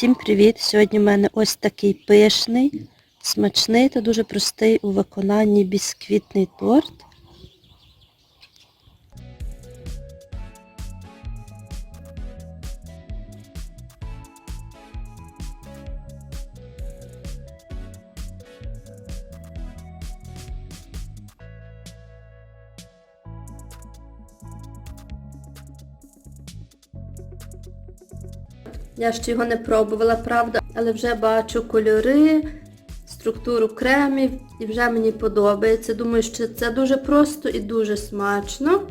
Всім привіт! Сьогодні в мене ось такий пишний, смачний та дуже простий у виконанні бісквітний торт. Я ще його не пробувала, правда, але вже бачу кольори, структуру кремів і вже мені подобається. Думаю, що це дуже просто і дуже смачно.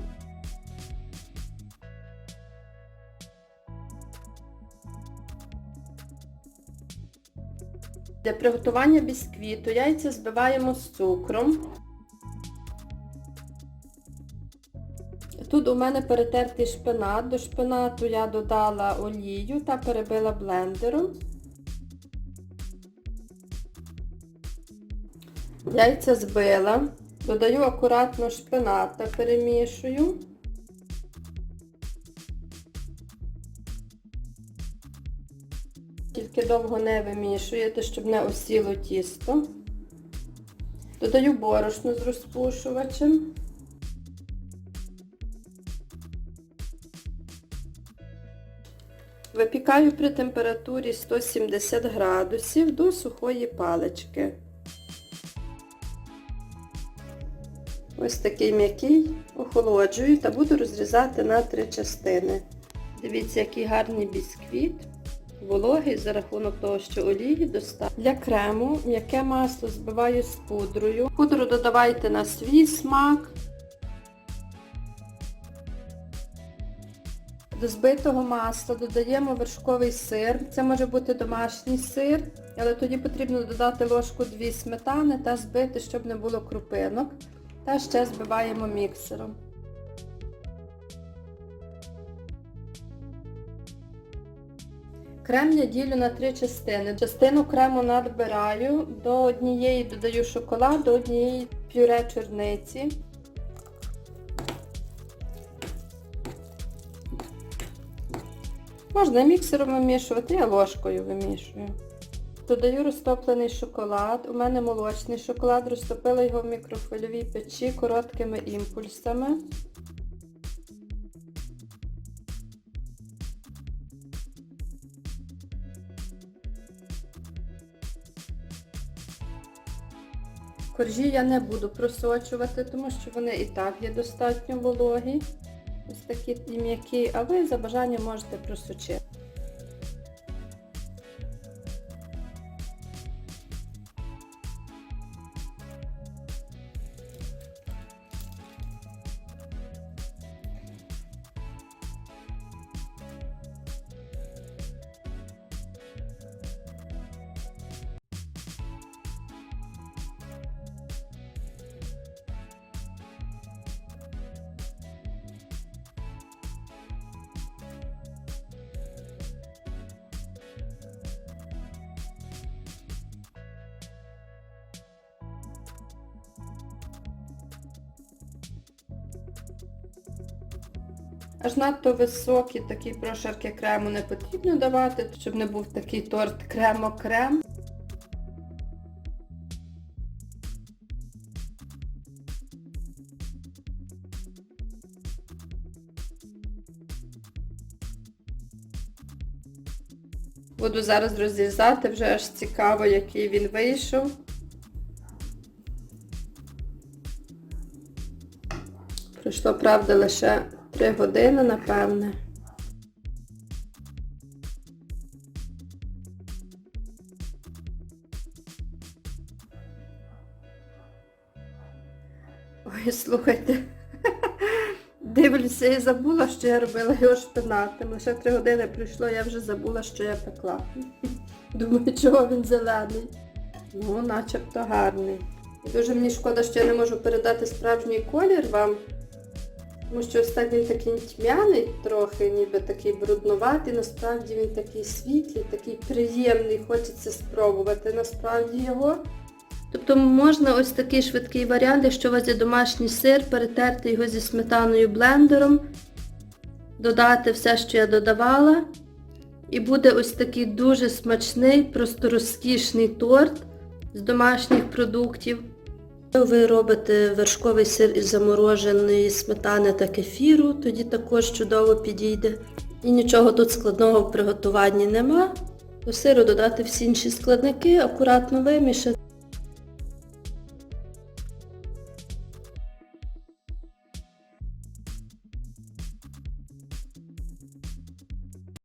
Для приготування бісквіту яйця збиваємо з цукром. Тут у мене перетертий шпинат. До шпинату я додала олію та перебила блендером. Яйця збила. Додаю акуратно шпинат та перемішую. Тільки довго не вимішуєте, щоб не осіло тісто. Додаю борошно з розпушувачем. Випікаю при температурі 170 градусів до сухої палички. Ось такий м'який охолоджую та буду розрізати на три частини. Дивіться, який гарний бісквіт. Вологий за рахунок того, що олії достатньо. Для крему м'яке масло збиваю з пудрою. Пудру додавайте на свій смак. До збитого масла додаємо вершковий сир. Це може бути домашній сир, але тоді потрібно додати ложку 2 сметани та збити, щоб не було крупинок. Та ще збиваємо міксером. Крем я ділю на три частини. Частину крему надбираю, до однієї додаю шоколад, до однієї пюре чорниці. Можна міксером вимішувати, я ложкою вимішую. Додаю розтоплений шоколад. У мене молочний шоколад, розтопила його в мікрохвильовій печі короткими імпульсами. Коржі я не буду просочувати, тому що вони і так є достатньо вологі. Ось такі м'які, а ви за бажанням можете просочити. Аж надто високі такі прошарки крему не потрібно давати, щоб не був такий торт кремо-крем. Буду зараз розрізати, вже аж цікаво, який він вийшов. Пройшло, правда, лише 3 години, напевне. Ой, слухайте. Дивлюся і забула, що я робила його шпинатом. Лише 3 години пройшло, я вже забула, що я пекла. Думаю, чого він зелений. Ну, начебто гарний. Дуже мені шкода, що я не можу передати справжній колір вам. Тому що останній він такий тьмяний, трохи ніби такий бруднуватий, насправді він такий світлий, такий приємний, хочеться спробувати насправді його. Тобто можна ось такий швидкий варіант, якщо у вас є домашній сир, перетерти його зі сметаною блендером, додати все, що я додавала, І буде ось такий дуже смачний, просто розкішний торт з домашніх продуктів. Ви робите вершковий сир із замороженої сметани та кефіру, тоді також чудово підійде. І нічого тут складного в приготуванні нема. До сиру додати всі інші складники, акуратно вимішати.